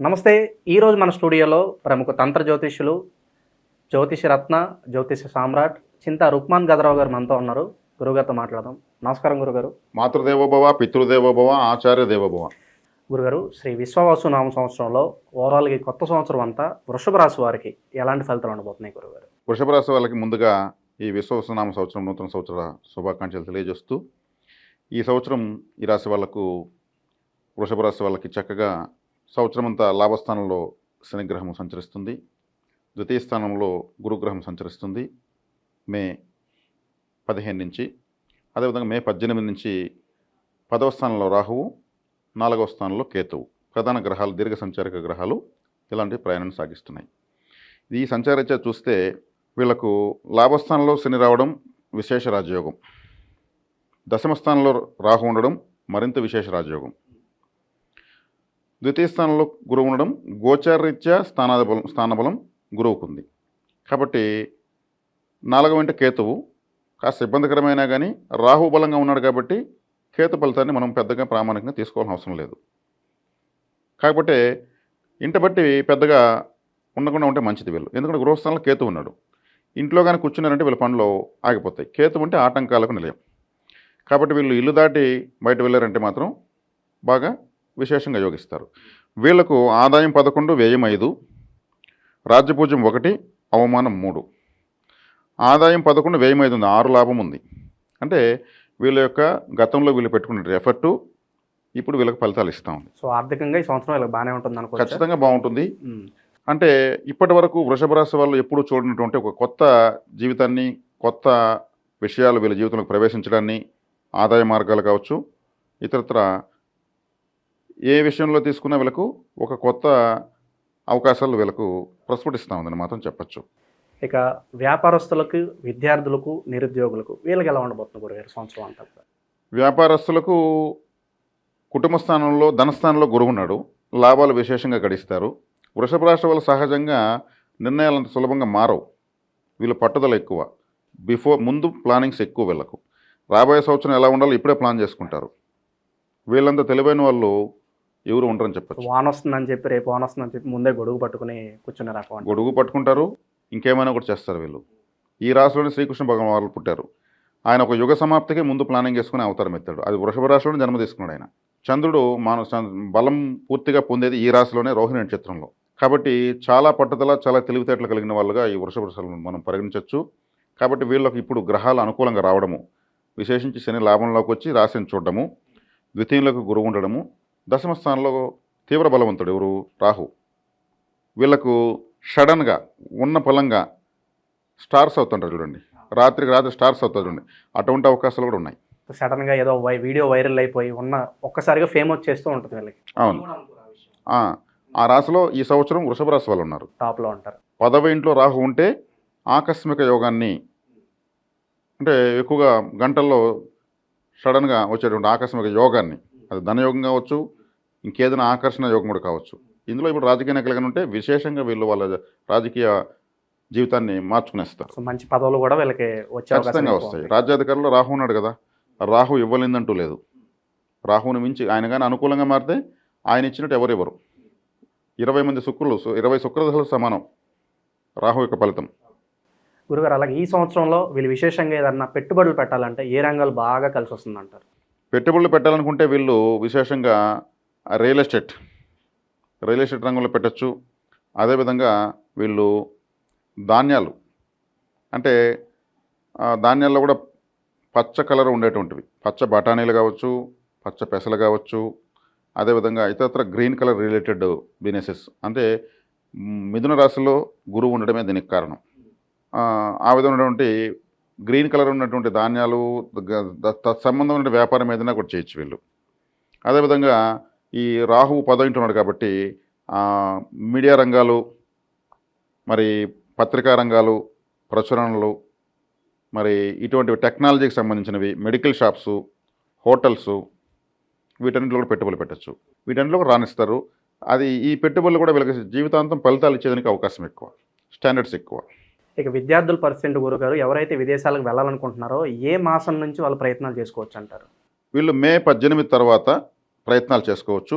నమస్తే ఈరోజు మన స్టూడియోలో ప్రముఖ తంత్ర జ్యోతిష్యులు జ్యోతిష రత్న జ్యోతిష సామ్రాట్ చింత రుక్మాన్ గదరావు గారు మనతో ఉన్నారు. గురుగారితో మాట్లాడదాం. నమస్కారం గురుగారు మాతృదేవోభవ పితృదేవోభవ ఆచార్య దేవోభవ గురుగారు శ్రీ విశ్వవాసు నామ సంవత్సరంలో ఓవరాల్గా కొత్త సంవత్సరం అంతా వృషభ రాశి వారికి ఎలాంటి ఫలితాలు ఉండబోతున్నాయి గురుగారు వృషభ రాశి వాళ్ళకి ముందుగా ఈ విశ్వవసనామ సంవత్సరం నూతన సంవత్సర శుభాకాంక్షలు తెలియజేస్తూ ఈ సంవత్సరం ఈ రాశి వాళ్ళకు వృషభ రాశి వాళ్ళకి చక్కగా సంవత్సరమంతా లాభస్థానంలో శనిగ్రహం సంచరిస్తుంది. ద్వితీయ స్థానంలో గురుగ్రహం సంచరిస్తుంది. మే పదిహేను నుంచి అదేవిధంగా మే పద్దెనిమిది నుంచి పదవ స్థానంలో రాహువు నాలుగవ స్థానంలో కేతువు. ప్రధాన గ్రహాలు దీర్ఘ సంచారిక గ్రహాలు ఇలాంటి ప్రయాణం సాగిస్తున్నాయి. ఈ సంచారీత్యా చూస్తే వీళ్ళకు లాభస్థానంలో శని రావడం విశేష రాజయోగం. దశమ స్థానంలో రాహు ఉండడం మరింత విశేష రాజయోగం. ద్వితీయ స్థానంలో గురువు ఉండడం గోచారరీత్యా స్థానాద బలం స్థానబలం గురువుకుంది. కాబట్టి నాలుగవ ఇంట కేతువు కాస్త ఇబ్బందికరమైనా కానీ రాహు బలంగా ఉన్నాడు కాబట్టి కేతు ఫలితాన్ని మనం పెద్దగా ప్రామాణికంగా తీసుకోవాల్సిన అవసరం లేదు. కాకపోతే ఇంట బట్టి పెద్దగా ఉండకుండా ఉంటే మంచిది వీళ్ళు. ఎందుకంటే గృహస్థానంలో కేతు ఉన్నాడు. ఇంట్లో కానీ కూర్చున్నారంటే వీళ్ళ పనులు ఆగిపోతాయి. కేతు ఉంటే ఆటంకాలకు నిలయం. కాబట్టి వీళ్ళు ఇల్లు దాటి బయట వెళ్ళారంటే మాత్రం బాగా విశేషంగా యోగిస్తారు. వీళ్ళకు ఆదాయం పదకొండు వ్యయం ఐదు రాజ్యపూజ్యం ఒకటి అవమానం మూడు. ఆదాయం పదకొండు వ్యయం ఐదు ఉంది. ఆరు లాభం ఉంది. అంటే వీళ్ళ యొక్క గతంలో వీళ్ళు పెట్టుకున్న ఎఫర్టు ఇప్పుడు వీళ్ళకి ఫలితాలు ఇస్తూ ఉంది. సో ఆర్థికంగా ఈ సంవత్సరం బాగానే ఉంటుంది అనుకోవచ్చు? ఖచ్చితంగా బాగుంటుంది. అంటే ఇప్పటి వరకు వృషభ రాశి వాళ్ళు ఎప్పుడూ చూడనటువంటి ఒక కొత్త జీవితాన్ని కొత్త విషయాలు వీళ్ళ జీవితంలోకి ప్రవేశించడాన్ని ఆదాయ మార్గాలు కావచ్చు ఇతరత్ర ఏ విషయంలో తీసుకున్నా వీళ్ళకు ఒక కొత్త అవకాశాలు వీళ్ళకు ప్రస్ఫుటిస్తూ ఉందని మాత్రం చెప్పచ్చు. ఇక వ్యాపారస్తులకు విద్యార్థులకు నిరుద్యోగులకు వీళ్ళకి ఎలా ఉండబోతుంది గురుగారు సంవత్సరం అంతా? వ్యాపారస్తులకు కుటుంబ స్థానంలో ధనస్థానంలో గురువు ఉన్నాడు. లాభాలు విశేషంగా గడిస్తారు. వృషభ రాశి వాళ్ళు సహజంగా నిర్ణయాలు అంత సులభంగా మారవు. వీళ్ళు పట్టుదల ఎక్కువ. బిఫోర్ ముందు ప్లానింగ్స్ ఎక్కువ వీళ్ళకు. రాబోయే సంవత్సరం ఎలా ఉండాలో ఇప్పుడే ప్లాన్ చేసుకుంటారు. వీళ్ళంతా తెలివైన వాళ్ళు ఎవరు ఉండరని చెప్పచ్చు. వాన వస్తుందని చెప్పి రేపు వాన వస్తుందని చెప్పి ముందే గొడుగు పట్టుకుని కూర్చునే రకం అంటారు. గొడుగు పట్టుకుంటారు ఇంకేమైనా కూడా చేస్తారు వీళ్ళు. ఈ రాశిలోనే శ్రీకృష్ణ భగవాన్ వాళ్ళు పుట్టారు. ఆయన ఒక యుగ సమాప్తికి ముందు ప్లానింగ్ చేసుకుని అవతారం ఎత్తాడు. అది వృషభ రాశిలోనే జన్మ తీసుకున్నాడు ఆయన. చంద్రుడు మానవ బలం పూర్తిగా పొందేది ఈ రాశిలోనే రోహిణి నక్షత్రంలో. కాబట్టి చాలా పట్టుదల చాలా తెలివితేటలు కలిగిన వాళ్ళుగా ఈ వృషభ రాశులను మనం పరిగణించవచ్చు కాబట్టి వీళ్ళకి ఇప్పుడు గ్రహాలు అనుకూలంగా రావడము విశేషించి శని లాభంలోకి వచ్చి రాశిని చూడడము ద్వితీయులకు గురువు ఉండడము దశమ స్థానంలో తీవ్ర బలవంతుడు ఎవరు? రాహు. వీళ్ళకు సడన్గా ఉన్న పొలంగా స్టార్స్ అవుతుంటారు చూడండి. రాత్రికి రాత్రి స్టార్స్ అవుతారు చూడండి. అటువంటి అవకాశాలు కూడా ఉన్నాయి. సడన్గా ఏదో వై వీడియో వైరల్ అయిపోయి ఉన్న ఒక్కసారిగా ఫేమ్ వచ్చేస్తూ ఉంటుంది వీళ్ళకి. అవును. ఆ, రాశిలో ఈ సంవత్సరం వృషభ రాశి వాళ్ళు ఉన్నారు. టాప్లో ఉంటారు. పదవ ఇంట్లో రాహు ఉంటే ఆకస్మిక యోగాన్ని అంటే ఎక్కువగా గంటల్లో సడన్గా వచ్చేటువంటి ఆకస్మిక యోగాన్ని అది ధనయోగం కావచ్చు ఇంకేదైనా ఆకర్షణ యోగం కూడా కావచ్చు. ఇందులో ఇప్పుడు రాజకీయ నాయకులుగా ఉంటే విశేషంగా వీళ్ళు వాళ్ళ రాజకీయ జీవితాన్ని మార్చుకునేస్తారు. మంచి పదవులు కూడా వీళ్ళకి ఖచ్చితంగా వస్తాయి. రాజ్యాధికారులు రాహు ఉన్నాడు కదా రాహు ఇవ్వలేదంటూ లేదు. రాహుని మించి ఆయన కానీ అనుకూలంగా మారితే ఆయన ఇచ్చినట్టు ఎవరెవరు ఇరవై మంది శుక్రులు ఇరవై శుక్రదశలు సమానం రాహు యొక్క ఫలితం. గురుగారు అలాగే ఈ సంవత్సరంలో వీళ్ళు విశేషంగా ఏదన్నా పెట్టుబడులు పెట్టాలంటే ఏ రంగాలు బాగా కలిసి వస్తుంది అంటారు పెట్టుబడులు పెట్టాలనుకుంటే వీళ్ళు విశేషంగా రియల్ ఎస్టేట్ రియల్ ఎస్టేట్ రంగంలో పెట్టచ్చు. అదేవిధంగా వీళ్ళు ధాన్యాలు అంటే ఆ, ధాన్యాల్లో కూడా పచ్చ కలర్ ఉండేటువంటివి. పచ్చ బఠానీలు కావచ్చు పచ్చ పెసలు కావచ్చు అదేవిధంగా ఇతరత్ర గ్రీన్ కలర్ రిలేటెడ్ బిజినెసెస్. అంటే మిథున రాశిలో గురువు ఉండడమే దీనికి కారణం. ఆ, ఆ విధమైనటువంటి గ్రీన్ కలర్ ఉన్నటువంటి ధాన్యాలు గ- తత్సంబంధమైన వ్యాపారం ఏదైనా కూడా చేయొచ్చు వీళ్ళు. అదేవిధంగా ఈ రాహువు పదవింటున్నాడు కాబట్టి మీడియా రంగాలు మరి పత్రికా రంగాలు ప్రచురణలు మరి ఇటువంటి టెక్నాలజీకి సంబంధించినవి మెడికల్ షాప్సు హోటల్సు వీటన్నిటిలో కూడా పెట్టుబడులు పెట్టచ్చు. వీటన్నిటిలో కూడా రాణిస్తారు. అది ఈ పెట్టుబడులు కూడా వీళ్ళకి జీవితాంతం ఫలితాలు ఇచ్చేదానికి అవకాశం ఎక్కువ స్టాండర్డ్స్ ఎక్కువ. ఇక విద్యార్థుల పరిస్థితి గురుగారు ఎవరైతే విదేశాలకు వెళ్ళాలనుకుంటున్నారో ఏ మాసం నుంచి వాళ్ళు ప్రయత్నాలు చేసుకోవచ్చు అంటారు? వీళ్ళు మే పద్దెనిమిది తర్వాత ప్రయత్నాలు చేసుకోవచ్చు.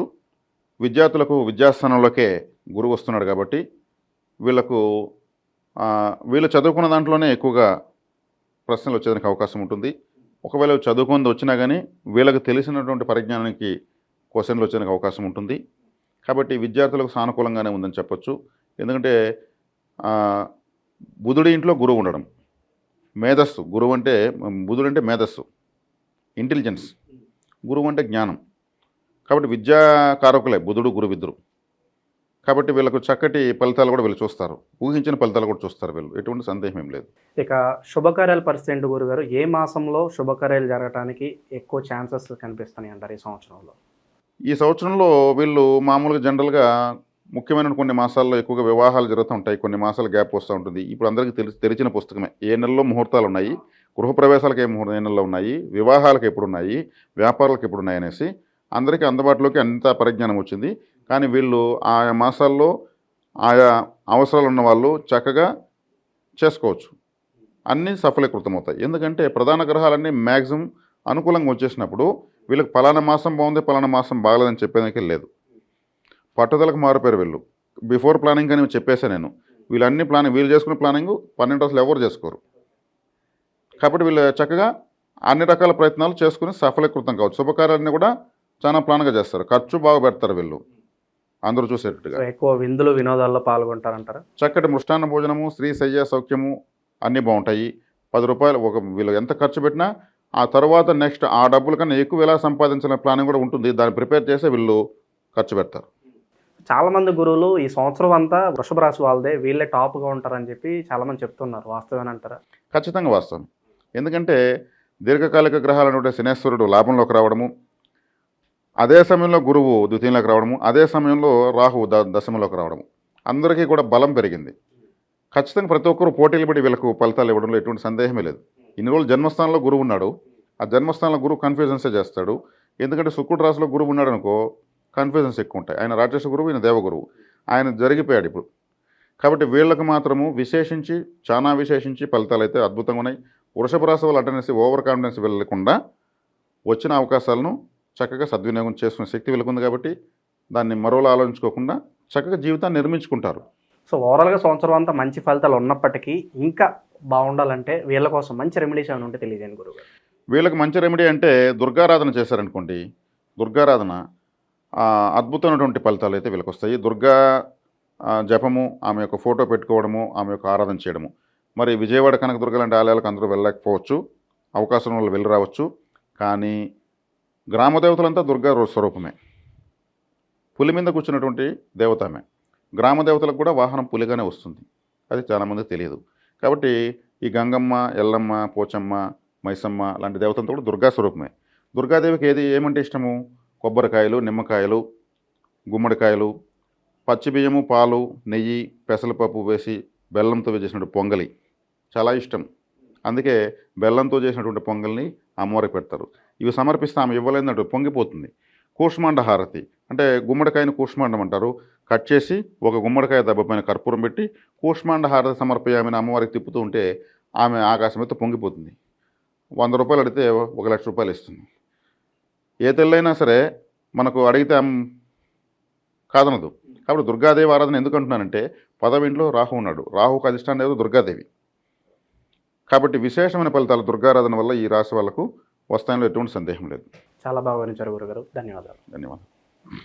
విద్యార్థులకు విద్యాస్థానంలోకే గురువు వస్తున్నాడు కాబట్టి వీళ్ళకు వీళ్ళు చదువుకున్న దాంట్లోనే ఎక్కువగా ప్రశ్నలు వచ్చేదానికి అవకాశం ఉంటుంది. ఒకవేళ చదువుకుంది వచ్చినా కానీ వీళ్ళకి తెలిసినటువంటి పరిజ్ఞానానికి క్వశ్చన్లు వచ్చేదానికి అవకాశం ఉంటుంది. కాబట్టి విద్యార్థులకు సానుకూలంగానే ఉందని చెప్పొచ్చు. ఎందుకంటే బుధుడి ఇంట్లో గురువు ఉండడం. మేధస్సు. గురువు అంటే బుధుడు అంటే మేధస్సు. ఇంటెలిజెన్స్. గురువు అంటే జ్ఞానం. కాబట్టి విద్యాకారకులే బుధుడు గురువిద్దరు కాబట్టి వీళ్ళకు చక్కటి ఫలితాలు కూడా వీళ్ళు చూస్తారు. ఊహించిన ఫలితాలు కూడా చూస్తారు వీళ్ళు. ఎటువంటి సందేహం ఏం లేదు. ఇక శుభకార్యాల పరిస్థితి గురుగారు. ఏ మాసంలో శుభకార్యాలు జరగడానికి ఎక్కువ ఛాన్సెస్ కనిపిస్తున్నాయి అంటారు ఈ సంవత్సరంలో? ఈ సంవత్సరంలో వీళ్ళు మామూలుగా జనరల్గా ముఖ్యమైన కొన్ని మాసాల్లో ఎక్కువగా వివాహాలు జరుగుతూ ఉంటాయి. కొన్ని మాసాల గ్యాప్ వస్తూ ఉంటుంది. ఇప్పుడు అందరికీ తెలిసి తెరిచిన పుస్తకమే. ఏ నెలలో ముహూర్తాలు ఉన్నాయి? గృహప్రవేశాలకు ఏ ముహూర్తం ఏ నెలలో ఉన్నాయి? వివాహాలకు ఎప్పుడు ఉన్నాయి? వ్యాపారాలకు ఎప్పుడు ఉన్నాయి అనేసి అందరికీ అందుబాటులోకి అంత పరిజ్ఞానం వచ్చింది. కానీ వీళ్ళు ఆయా మాసాల్లో ఆయా అవసరాలు ఉన్న వాళ్ళు చక్కగా చేసుకోవచ్చు. అన్నీ సఫలీకృతమవుతాయి. ఎందుకంటే ప్రధాన గ్రహాలన్నీ మ్యాక్సిమం అనుకూలంగా వచ్చేసినప్పుడు వీళ్ళకి పలానా మాసం బాగుంది పలానా మాసం బాగలేదని చెప్పేదానికి లేదు. పట్టుదలకు మారిపోయారు వీళ్ళు. బిఫోర్ ప్లానింగ్ అని చెప్పేసా నేను. వీళ్ళన్ని ప్లానింగ్ వీళ్ళు చేసుకునే ప్లానింగ్ పన్నెండు రోజులు ఎవరు చేసుకోరు. కాబట్టి వీళ్ళు చక్కగా అన్ని రకాల ప్రయత్నాలు చేసుకుని సఫలీకృతం కావచ్చు. శుభకార్యాలన్నీ కూడా చాలా ప్లాన్గా చేస్తారు. ఖర్చు బాగా పెడతారు వీళ్ళు. అందరూ చూసేటట్టుగా. ఎక్కువ విందులు వినోదాల్లో పాల్గొంటారంటారా? చక్కటి మృష్టాన్న భోజనము స్త్రీ శయ్య సౌఖ్యము అన్నీ బాగుంటాయి. పది రూపాయలు ఒక వీళ్ళు ఎంత ఖర్చు పెట్టినా ఆ తర్వాత నెక్స్ట్ ఆ డబ్బుల కన్నా ఎక్కువ ఎలా సంపాదించాలనే ప్లానింగ్ కూడా ఉంటుంది. దాన్ని ప్రిపేర్ చేసి వీళ్ళు ఖర్చు పెడతారు. చాలామంది గురువులు ఈ సంవత్సరం అంతా వృషభ రాశి వాళ్ళదే వీళ్ళే టాప్గా ఉంటారని చెప్పి చాలామంది చెప్తున్నారు. వాస్తవేనంటారా ఖచ్చితంగా వాస్తవం. ఎందుకంటే దీర్ఘకాలిక గ్రహాలు అంటే శనేశ్వరుడు లాభంలోకి రావడము అదే సమయంలో గురువు ద్వితీయంలోకి రావడము అదే సమయంలో రాహు ద దశమలోకి రావడము. అందరికీ కూడా బలం పెరిగింది. ఖచ్చితంగా ప్రతి ఒక్కరు పోటీలు పడి వీళ్ళకు ఫలితాలు ఇవ్వడంలో ఎటువంటి సందేహమే లేదు. ఇన్ని రోజులు జన్మస్థానంలో గురువు ఉన్నాడు. ఆ జన్మస్థానంలో గురువు కన్ఫ్యూజన్సే చేస్తాడు? ఎందుకంటే శుక్రుడు రాశిలో గురువు ఉన్నాడు అనుకో కన్ఫ్యూజన్స్ ఎక్కువ ఉంటాయి ఆయన రాజేష గురువు ఈయన దేవగురువు. ఆయన జరిగిపోయాడు ఇప్పుడు. కాబట్టి వీళ్ళకు మాత్రము విశేషించి చాలా విశేషించి ఫలితాలు అయితే అద్భుతంగా ఉన్నాయి. వృషభ రాశి వాళ్ళు అటెండెన్స్ ఓవర్ కాన్ఫిడెన్స్ వెళ్ళకుండా వచ్చిన అవకాశాలను చక్కగా సద్వినియోగం చేసుకునే శక్తి వీళ్ళకుంది కాబట్టి దాన్ని మరోలా ఆలోచించుకోకుండా చక్కగా జీవితాన్ని నిర్మించుకుంటారు. సో ఓవరాల్గా సంవత్సరం అంతా మంచి ఫలితాలు ఉన్నప్పటికీ ఇంకా బాగుండాలంటే వీళ్ళ కోసం మంచి రెమెడీస్ ఏమైనా ఉంటే తెలియజేయండి గురువు వీళ్ళకి మంచి రెమెడీ అంటే దుర్గారాధన చేశారనుకోండి దుర్గారాధన అద్భుతమైనటువంటి ఫలితాలు అయితే వీళ్ళకి వస్తాయి దుర్గా జపము ఆమె యొక్క ఫోటో పెట్టుకోవడము ఆమె యొక్క ఆరాధన చేయడము. మరి విజయవాడ కనక దుర్గ లాంటి ఆలయాలకు అందరూ వెళ్ళలేకపోవచ్చు అవకాశం వల్ల వెళ్ళి రావచ్చు. కానీ గ్రామ దేవతలంతా దుర్గా రో- స్వరూపమే. పులి మీద కూర్చున్నటువంటి దేవతమే గ్రామదేవతలకు గ్రామ దేవతలకు కూడా వాహనం పులిగానే వస్తుంది. అది చాలామంది తెలియదు. కాబట్టి ఈ గంగమ్మ ఎల్లమ్మ పోచమ్మ మైసమ్మ లాంటి దేవతంతా కూడా దుర్గా స్వరూపమే. దుర్గాదేవికి ఏది ఏమంటే ఇష్టము? కొబ్బరికాయలు నిమ్మకాయలు గుమ్మడికాయలు పచ్చి బియ్యము పాలు నెయ్యి పెసరపప్పు వేసి బెల్లంతో చేసినటువంటి పొంగలి చాలా ఇష్టం. అందుకే బెల్లంతో చేసినటువంటి పొంగల్ని అమ్మవారికి పెడతారు. ఇవి సమర్పిస్తే ఆమె ఇవ్వలేదంటే పొంగిపోతుంది. కూష్మాండ హారతి అంటే గుమ్మడికాయని కూష్మాండం అంటారు. కట్ చేసి ఒక గుమ్మడికాయ దెబ్బపైన కర్పూరం పెట్టి కూష్మాండ హారతి సమర్పయామని అమ్మవారికి తిప్పుతూ ఉంటే ఆమె ఆకాశం అయితే పొంగిపోతుంది. వంద రూపాయలు అడిగితే ఒక లక్ష రూపాయలు ఇస్తుంది. ఏ తెల్లైనా సరే మనకు అడిగితే కాదనదు. కాబట్టి దుర్గాదేవి ఆరాధన ఎందుకు అంటున్నానంటే పదవింట్లో రాహు ఉన్నాడు. రాహుకు అధిష్టానం ఏదో దుర్గాదేవి. కాబట్టి విశేషమైన ఫలితాలు దుర్గారాధన వల్ల ఈ రాశి వాళ్ళకు వస్తాయని ఎటువంటి సందేహం లేదు. చాలా బాగా వివరించారు గురుగారు. ధన్యవాదాలు. ధన్యవాదాలు.